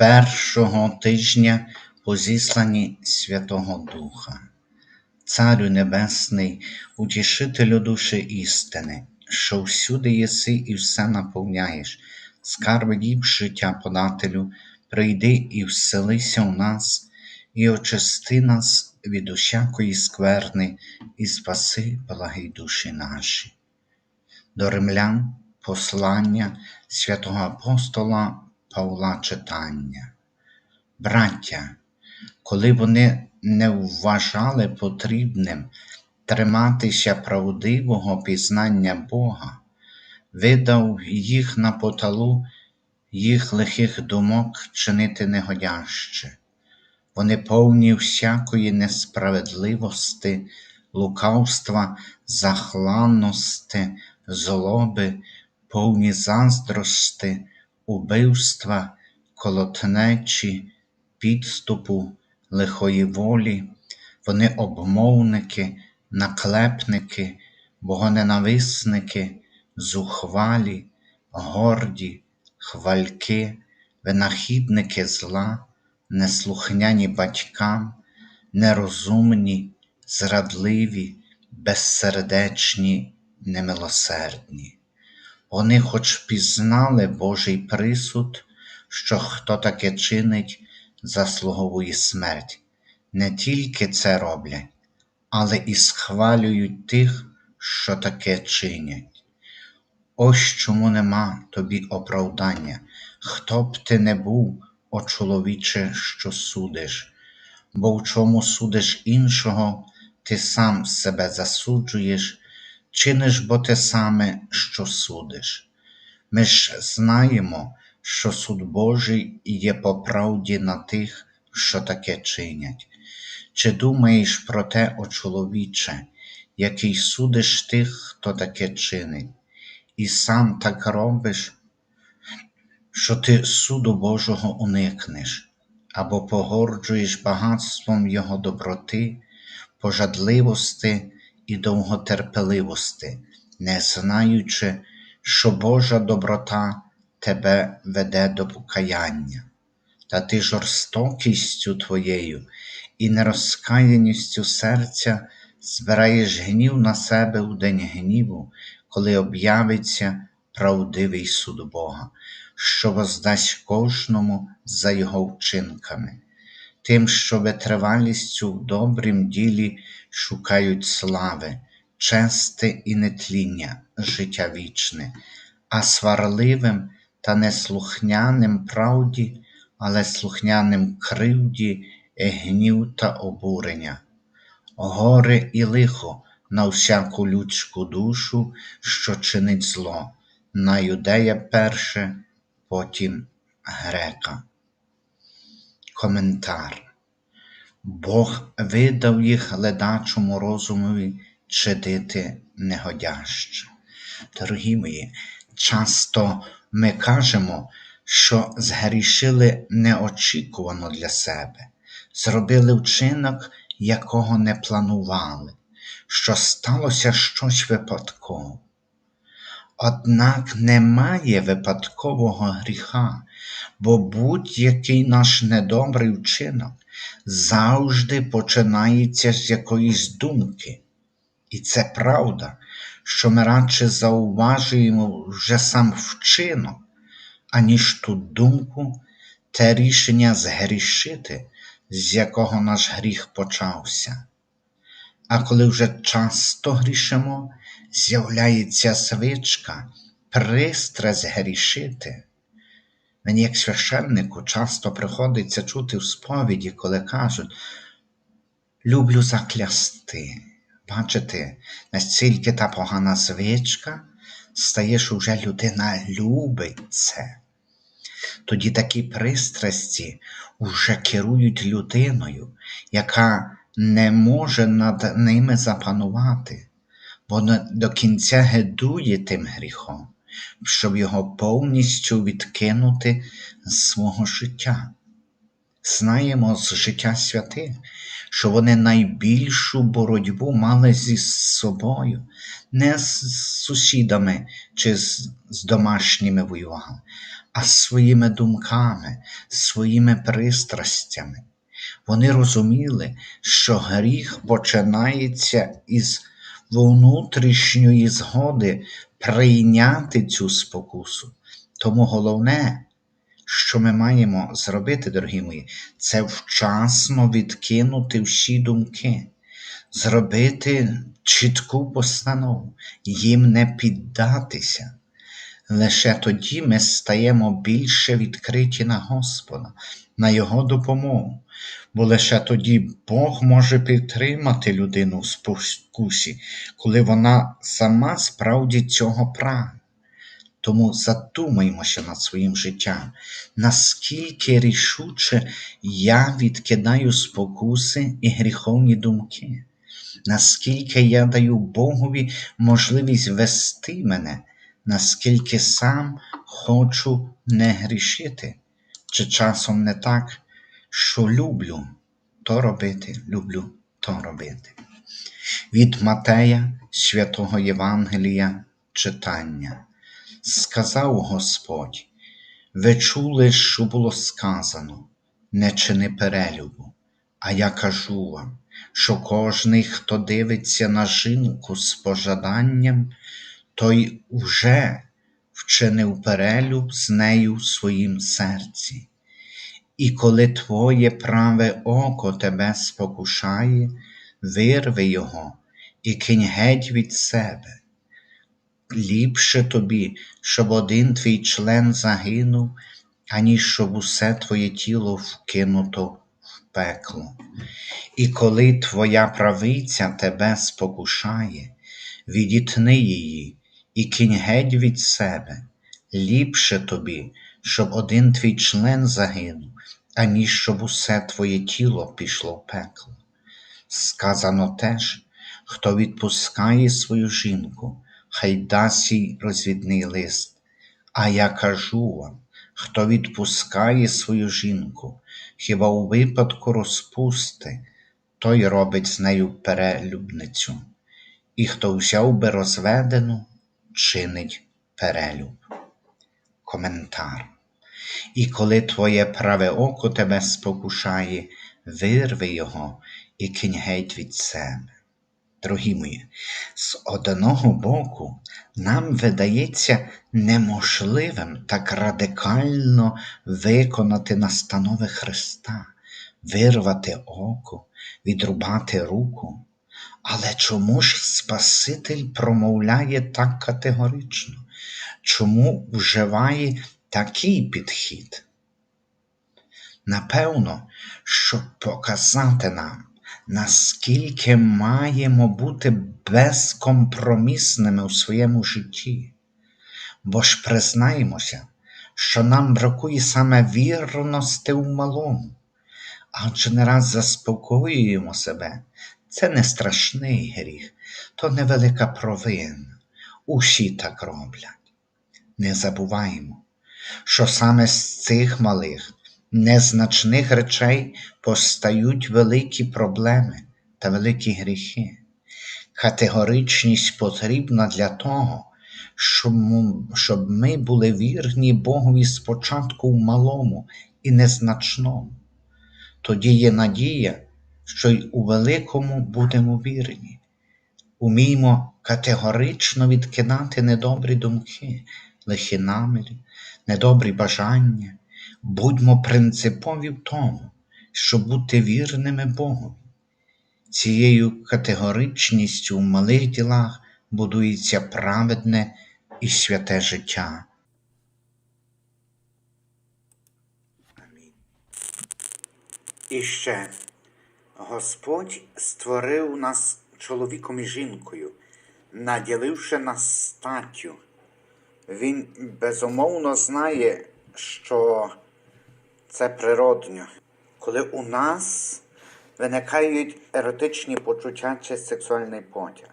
першого тижня по зісланні Святого Духа. Царю Небесний, утішителю душі істини, що всюди єси і все наповняєш, скарби діб життя подателю, прийди і вселися у нас, і очисти нас від усякої скверни, і спаси благі душі наші. До римлян послання святого апостола Павла читання. Браття, коли вони не вважали потрібним триматися правдивого пізнання Бога, видав їх на поталу їх лихих думок чинити негодяще. Вони повні всякої несправедливості, лукавства, захланності, злоби, повні заздрости, убивства, колотнечі, підступу, лихої волі, вони обмовники, наклепники, богоненависники, зухвалі, горді, хвальки, винахідники зла, неслухняні батькам, нерозумні, зрадливі, безсердечні, немилосердні. Вони хоч пізнали Божий присуд, що хто таке чинить, заслуговує смерть. Не тільки це роблять, але і схвалюють тих, що таке чинять. Ось чому нема тобі оправдання, хто б ти не був, о чоловіче, що судиш, бо в чому судиш іншого, ти сам себе засуджуєш, чиниш бо те саме, що судиш. Ми ж знаємо, що суд Божий є по правді на тих, що таке чинять. Чи думаєш про те, о чоловіче, який судиш тих, хто таке чинить, і сам так робиш, що ти суду Божого уникнеш, або погорджуєш багатством Його доброти, пожадливости і довготерпеливости, не знаючи, що Божа доброта тебе веде до покаяння, та ти жорстокістю твоєю і нерозкаяністю серця збираєш гнів на себе у день гніву, коли об'явиться правдивий суд Бога, що воздасть кожному за його вчинками, тим, що витривалістю в добрім ділі шукають слави, чести і нетління, життя вічне, а сварливим та неслухняним правді, але слухняним кривді, гнів та обурення, горе і лихо на всяку людську душу, що чинить зло, на юдея перше, потім грека. Коментар. Бог видав їх ледачому розумові чадити негодяще. Дорогі мої, часто ми кажемо, що згрішили неочікувано для себе, зробили вчинок, якого не планували, що сталося щось випадково. Однак немає випадкового гріха, бо будь-який наш недобрий вчинок завжди починається з якоїсь думки. І це правда, що ми радше зауважуємо вже сам вчинок, аніж ту думку, те рішення згрішити, з якого наш гріх почався. А коли вже часто грішимо, з'являється звичка, пристрасть грішити. Мені, як священнику, часто приходиться чути в сповіді, коли кажуть, люблю заклясти. Бачите, настільки та погана звичка, стає, що людина любить це. Тоді такі пристрасті вже керують людиною, яка не може над ними запанувати, бо до кінця гидує тим гріхом, щоб його повністю відкинути з свого життя. Знаємо з життя святих, що вони найбільшу боротьбу мали зі собою, не з сусідами чи з, з домашніми воювали, а своїми думками, своїми пристрастями. Вони розуміли, що гріх починається із внутрішньої згоди прийняти цю спокусу. Тому головне, що ми маємо зробити, дорогі мої, це вчасно відкинути всі думки, зробити чітку постанову, їм не піддатися. Лише тоді ми стаємо більше відкриті на Господа, на Його допомогу, бо лише тоді Бог може підтримати людину в спокусі, коли вона сама справді цього прагне. Тому задумаймося над своїм життям, наскільки рішуче я відкидаю спокуси і гріховні думки, наскільки я даю Богові можливість вести мене, наскільки сам хочу не грішити, чи часом не так, що люблю то робити, люблю то робити. Від Матея святого Євангелія читання. Сказав Господь, ви чули, що було сказано, не чини перелюбу, а я кажу вам, що кожний, хто дивиться на жінку з пожаданням, той уже вчинив перелюб з нею в своїм серці. І коли твоє праве око тебе спокушає, вирви його і кинь геть від себе. Ліпше тобі, щоб один твій член загинув, аніж щоб усе твоє тіло вкинуто в пекло. І коли твоя правиця тебе спокушає, відітни її і кинь геть від себе. Ліпше тобі, щоб один твій член загинув, аніж щоб усе твоє тіло пішло в пекло. Сказано теж, хто відпускає свою жінку, хай дасть їй розвідний лист. А я кажу вам, хто відпускає свою жінку, хіба у випадку розпусти, той робить з нею перелюбницю, і хто взяв би розведену, чинить перелюб. Коментар. І коли твоє праве око тебе спокушає, вирви його і кинь геть від себе. Дорогі мої, з одного боку, нам видається неможливим так радикально виконати настанови Христа, вирвати око, відрубати руку. Але чому ж Спаситель промовляє так категорично? Чому вживає такий підхід? Напевно, щоб показати нам, наскільки маємо бути безкомпромісними у своєму житті. Бо ж признаємося, що нам бракує саме вірності в малому, адже не раз заспокоюємо себе. Це не страшний гріх, то невелика провина. Усі так роблять. Не забуваємо, що саме з цих малих незначних речей постають великі проблеми та великі гріхи. Категоричність потрібна для того, щоб ми були вірні Богові спочатку в малому і незначному. Тоді є надія, що й у великому будемо вірні. Уміймо категорично відкидати недобрі думки, лихі наміри, недобрі бажання, будьмо принципові в тому, щоб бути вірними Богові. Цією категоричністю в малих ділах будується праведне і святе життя. І ще Господь створив нас чоловіком і жінкою, наділивши нас статтю. Він безумовно знає, що це природньо, коли у нас виникають еротичні почуття чи сексуальний потяг.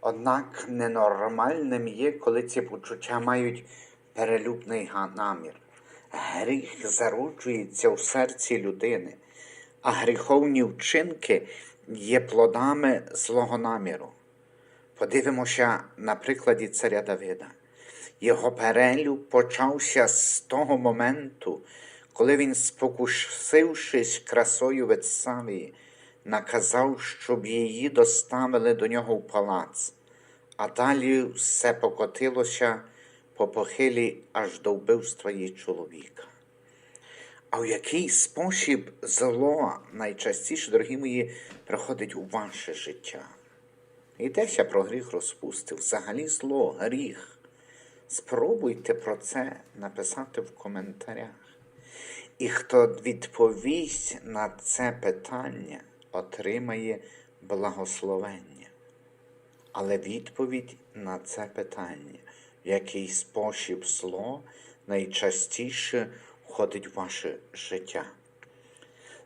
Однак ненормальним є, коли ці почуття мають перелюбний намір. Гріх зароджується в серці людини, а гріховні вчинки є плодами злого наміру. Подивимося на прикладі царя Давида. Його перелюб почався з того моменту, коли він, спокусившись красою Ветсавії, наказав, щоб її доставили до нього в палац, а далі все покотилося по похилі аж до вбивства її чоловіка. А в який спосіб зло найчастіше, дорогі мої, приходить у ваше життя? Йдеться про гріх розпусти, взагалі зло, гріх. Спробуйте про це написати в коментарях. І хто відповість на це питання, отримає благословення. Але відповідь на це питання, в який спосіб зло найчастіше входить в ваше життя.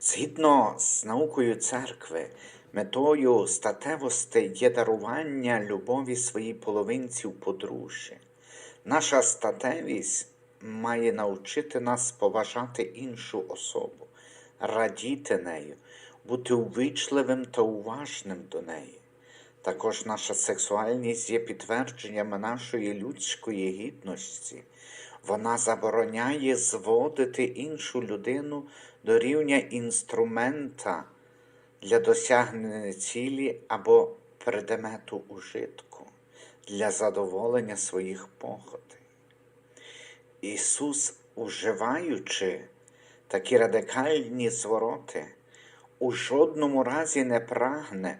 Згідно з наукою церкви, метою статевості є дарування любові своїй половинці в подружжя. Наша статевість має навчити нас поважати іншу особу, радіти нею, бути увічливим та уважним до неї. Також наша сексуальність є підтвердженням нашої людської гідності. Вона забороняє зводити іншу людину до рівня інструмента для досягнення цілі або предмету ужитку для задоволення своїх похотей. Ісус, уживаючи такі радикальні звороти, у жодному разі не прагне,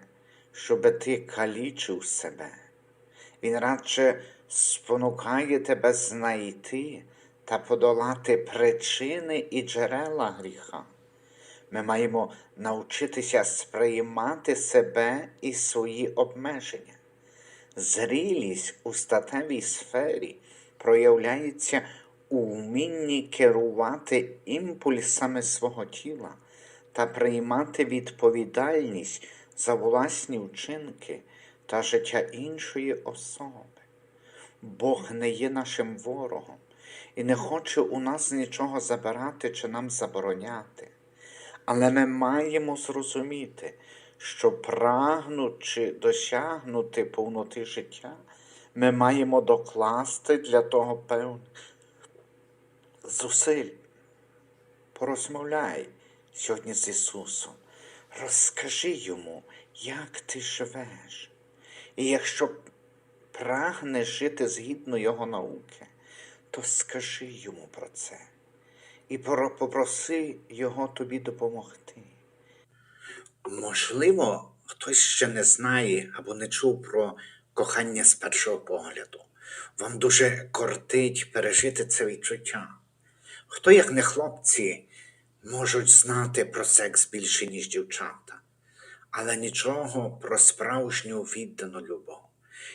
щоб ти калічив себе. Він радше спонукає тебе знайти та подолати причини і джерела гріха. Ми маємо навчитися сприймати себе і свої обмеження. Зрілість у статевій сфері проявляється у вмінні керувати імпульсами свого тіла та приймати відповідальність за власні вчинки та життя іншої особи. Бог не є нашим ворогом і не хоче у нас нічого забирати чи нам забороняти. Але ми маємо зрозуміти, що прагнучи досягнути повноти життя, ми маємо докласти для того певних зусиль. Порозмовляй сьогодні з Ісусом, розкажи йому, як ти живеш. І якщо прагнеш жити згідно Його науки, то скажи йому про це і попроси Його тобі допомогти. Можливо, хтось ще не знає або не чув про кохання з першого погляду. Вам дуже кортить пережити це відчуття. Хто, як не хлопці, можуть знати про секс більше, ніж дівчата, але нічого про справжню віддану любов.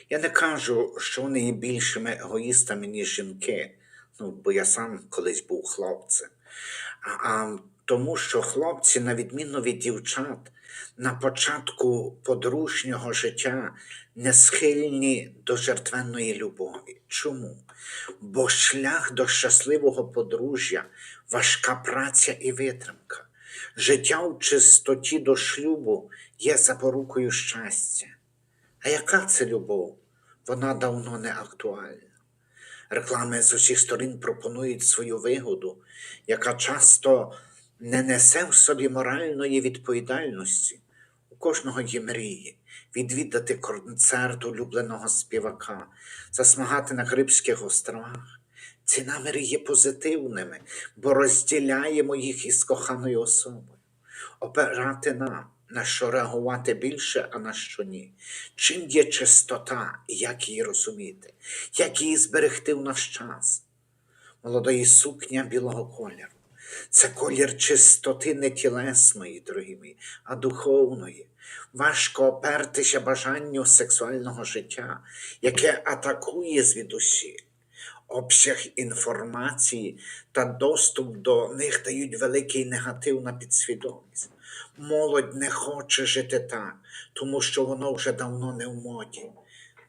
Я не кажу, що вони є більшими егоїстами, ніж жінки, ну, бо я сам колись був хлопцем. А, а тому, що хлопці, на відміну від дівчат, на початку подружнього життя не схильні до жертвенної любові. Чому? Бо шлях до щасливого подружжя важка праця і витримка. Життя в чистоті до шлюбу є запорукою щастя. А яка це любов? Вона давно не актуальна. Реклами з усіх сторін пропонують свою вигоду, яка часто не несе в собі моральної відповідальності. Кожного є мрії відвідати концерт улюбленого співака, засмагати на Карибських островах. Ці наміри є позитивними, бо розділяємо їх із коханою особою. Обирати нам, на що реагувати більше, а на що ні. Чим є чистота як її розуміти, як її зберегти в наш час. Молодої сукня білого кольору. Це колір чистоти не тілесної, дорогі мої, а духовної. Важко опертися бажанню сексуального життя, яке атакує звідусіль. Обсяг інформації та доступ до них дають великий негатив на підсвідомість. Молодь не хоче жити так, тому що воно вже давно не в моді.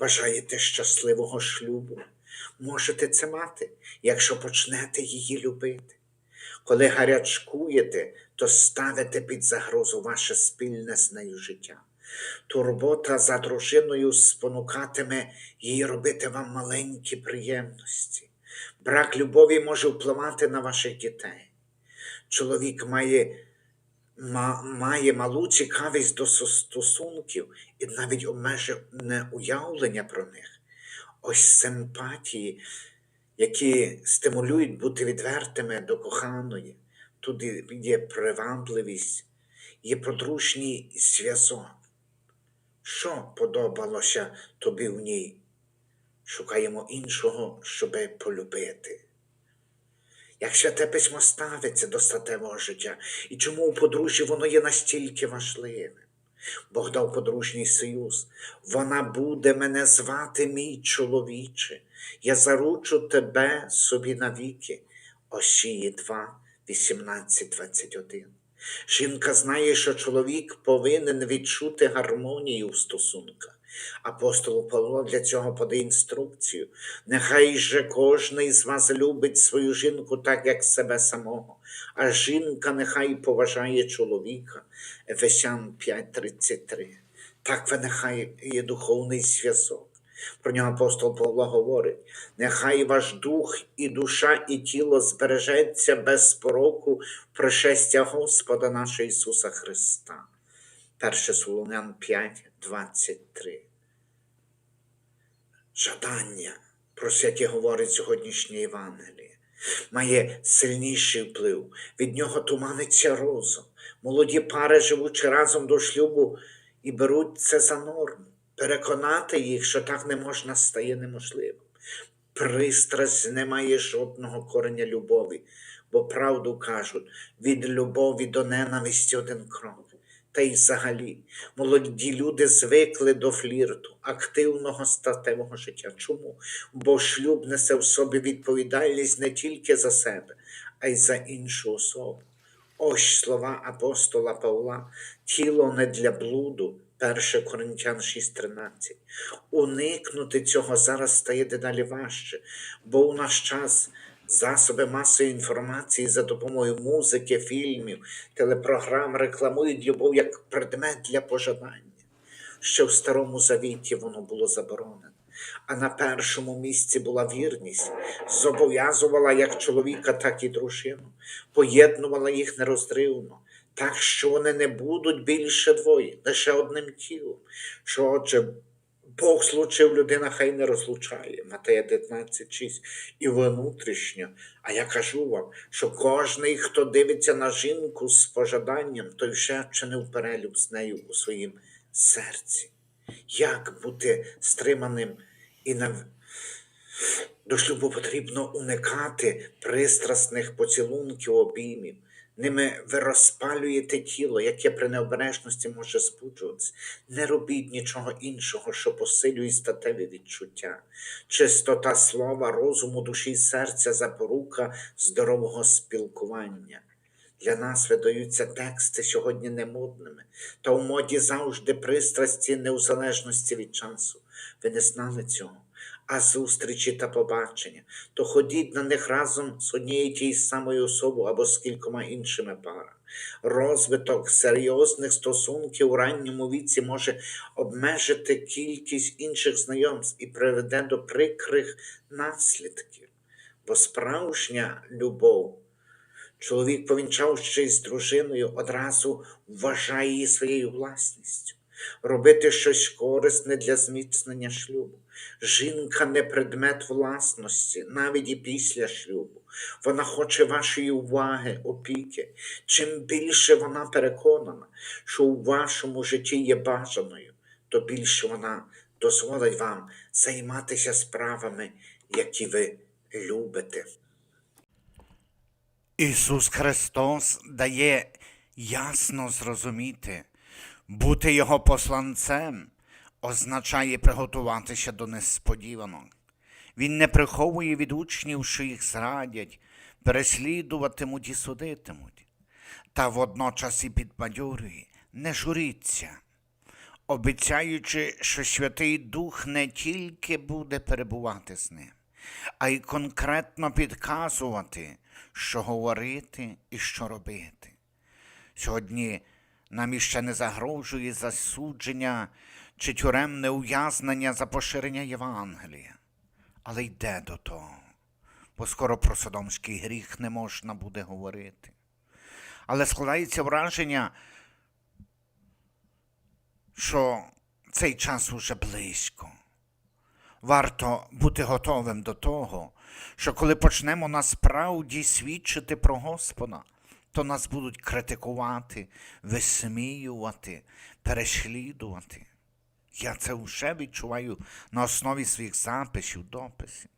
Бажаєте щасливого шлюбу? Можете це мати, якщо почнете її любити. Коли гарячкуєте, то ставите під загрозу ваше спільне з нею життя. Турбота за дружиною спонукатиме її робити вам маленькі приємності. Брак любові може впливати на ваших дітей. Чоловік має, ма, має малу цікавість до стосунків і навіть обмежене уявлення про них. Ось симпатії, які стимулюють бути відвертими до коханої. Тут є привабливість, є подружній зв'язок. Що подобалося тобі в ній? Шукаємо іншого, щоби полюбити. Як святе письмо ставиться до статевого життя, і чому у подружжі воно є настільки важливим? Бог дав подружній союз. Вона буде мене звати мій чоловіче. Я заручу тебе собі навіки. Осії 2, 18, 21. Жінка знає, що чоловік повинен відчути гармонію в стосунках. Апостол Павло для цього подає інструкцію. Нехай же кожний з вас любить свою жінку так, як себе самого, а жінка нехай поважає чоловіка. Ефесян 5:33. Так виникає духовний зв'язок. Про нього апостол Павло говорить: нехай ваш дух і душа, і тіло збережеться без пороку пришестя Господа нашого Ісуса Христа. 1 Солонян 5, 23. Жадання, про яке говорить сьогоднішнє Євангеліє, має сильніший вплив. Від нього туманиться розум. Молоді пари, живучи разом до шлюбу, і беруть це за норму. Переконати їх, що так не можна, стає неможливим. Пристрасть не має жодного кореня любові, бо правду кажуть, від любові до ненависті один крок. Та й взагалі, молоді люди звикли до флірту, активного статевого життя. Чому? Бо шлюб несе в собі відповідальність не тільки за себе, а й за іншу особу. Ось слова апостола Павла, тіло не для блуду, 1 Коринтян 6:13. Уникнути цього зараз стає дедалі важче, бо у наш час засоби масової інформації за допомогою музики, фільмів, телепрограм рекламують любов як предмет для пожадання. Ще в Старому Завіті воно було заборонено. А на першому місці була вірність, зобов'язувала як чоловіка, так і дружину, поєднувала їх нерозривно, так що вони не будуть більше двоє, лише одним тілом. Що отже, Бог злучив людина, хай не розлучає. Матея 19,6. І внутрішньо. А я кажу вам, що кожний, хто дивиться на жінку з пожаданням, той вже вчинив перелюб з нею у своїм серці. Як бути стриманим і нав... до шлюбу потрібно уникати пристрасних поцілунків, обіймів. Ними ви розпалюєте тіло, яке при необережності може збуджуватися. Не робіть нічого іншого, що посилює статеві відчуття. Чистота слова, розуму, душі і серця запорука здорового спілкування. Для нас видаються тексти сьогодні немодними, та у моді завжди пристрасті неузалежності від часу. Ви не знали цього. А зустрічі та побачення, то ходіть на них разом з однією тією самою особою або з кількома іншими парами. Розвиток серйозних стосунків у ранньому віці може обмежити кількість інших знайомств і приведе до прикрих наслідків, бо справжня любов Чоловік, повінчавшись з дружиною, одразу вважає її своєю власністю. Робити щось корисне для зміцнення шлюбу. Жінка не предмет власності, навіть і після шлюбу. Вона хоче вашої уваги, опіки. Чим більше вона переконана, що у вашому житті є бажаною, то більше вона дозволить вам займатися справами, які ви любите. Ісус Христос дає ясно зрозуміти, бути Його посланцем означає приготуватися до несподіванок. Він не приховує від учнів, що їх зрадять, переслідуватимуть і судитимуть, та водночас і підбадьорює, не журіться, обіцяючи, що Святий Дух не тільки буде перебувати з ним, а й конкретно підказувати, що говорити і що робити. Сьогодні Нам іще не загрожує засудження чи тюремне ув'язнення за поширення Євангелія. Але йде до того, бо скоро про содомський гріх не можна буде говорити. Але складається враження, що цей час уже близько. Варто бути готовим до того, що коли почнемо насправді свідчити про Господа, то нас будуть критикувати, висміювати, переслідувати. Я це вже відчуваю на основі своїх записів, дописів,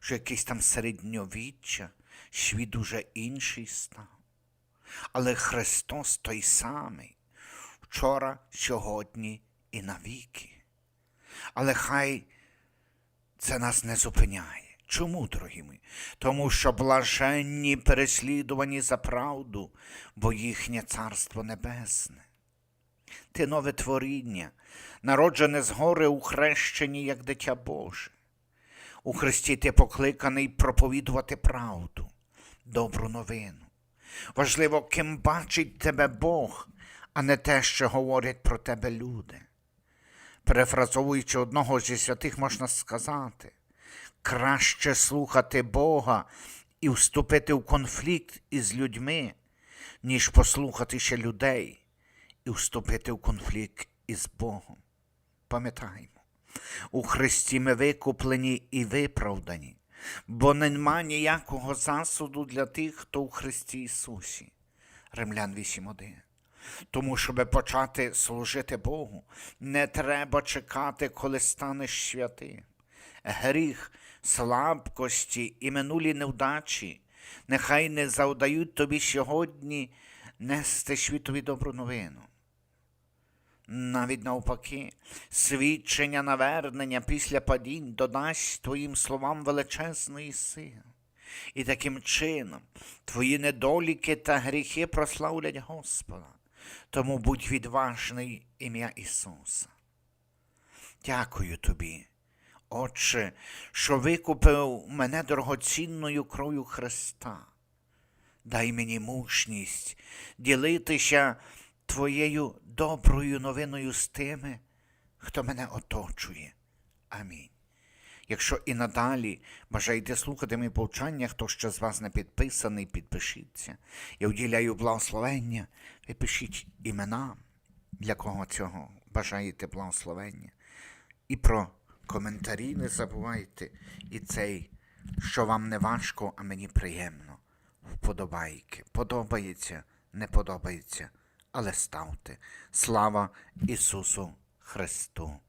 що якийсь там середньовіччя, світ уже інший став. Але Христос той самий, вчора, сьогодні і навіки. Але хай це нас не зупиняє. Чому, дорогі мої? Тому що блаженні переслідувані за правду, бо їхнє царство небесне. Ти нове творіння, народжене згори у хрещенні, як дитя Боже. У Христі ти покликаний проповідувати правду, добру новину. Важливо, ким бачить тебе Бог, а не те, що говорять про тебе люди. Перефразовуючи одного зі святих, можна сказати, краще слухати Бога і вступити в конфлікт із людьми, ніж послухати ще людей і вступити в конфлікт із Богом. Пам'ятаємо, у Христі ми викуплені і виправдані, бо нема ніякого засуду для тих, хто у Христі Ісусі. Римлян 8.1. Тому, щоб почати служити Богу, не треба чекати, коли станеш святим. Гріх, слабкості і минулі невдачі нехай не завдають тобі сьогодні нести світові добру новину. Навіть навпаки, свідчення навернення після падінь додасть твоїм словам величезної сили. І таким чином твої недоліки та гріхи прославлять Господа. Тому будь відважний ім'я Ісуса. Дякую тобі, Отче, що викупив мене дорогоцінною кров'ю Христа. Дай мені мужність ділитися Твоєю доброю новиною з тими, хто мене оточує. Амінь. Якщо і надалі бажаєте слухати мої повчання, хто ще з вас не підписаний, підпишіться. Я уділяю благословення, ви пишіть імена, для кого цього бажаєте благословення. І про коментарі не забувайте. І цей, що вам не важко, а мені приємно. Вподобайки. Подобається, не подобається, але ставте. Слава Ісусу Христу!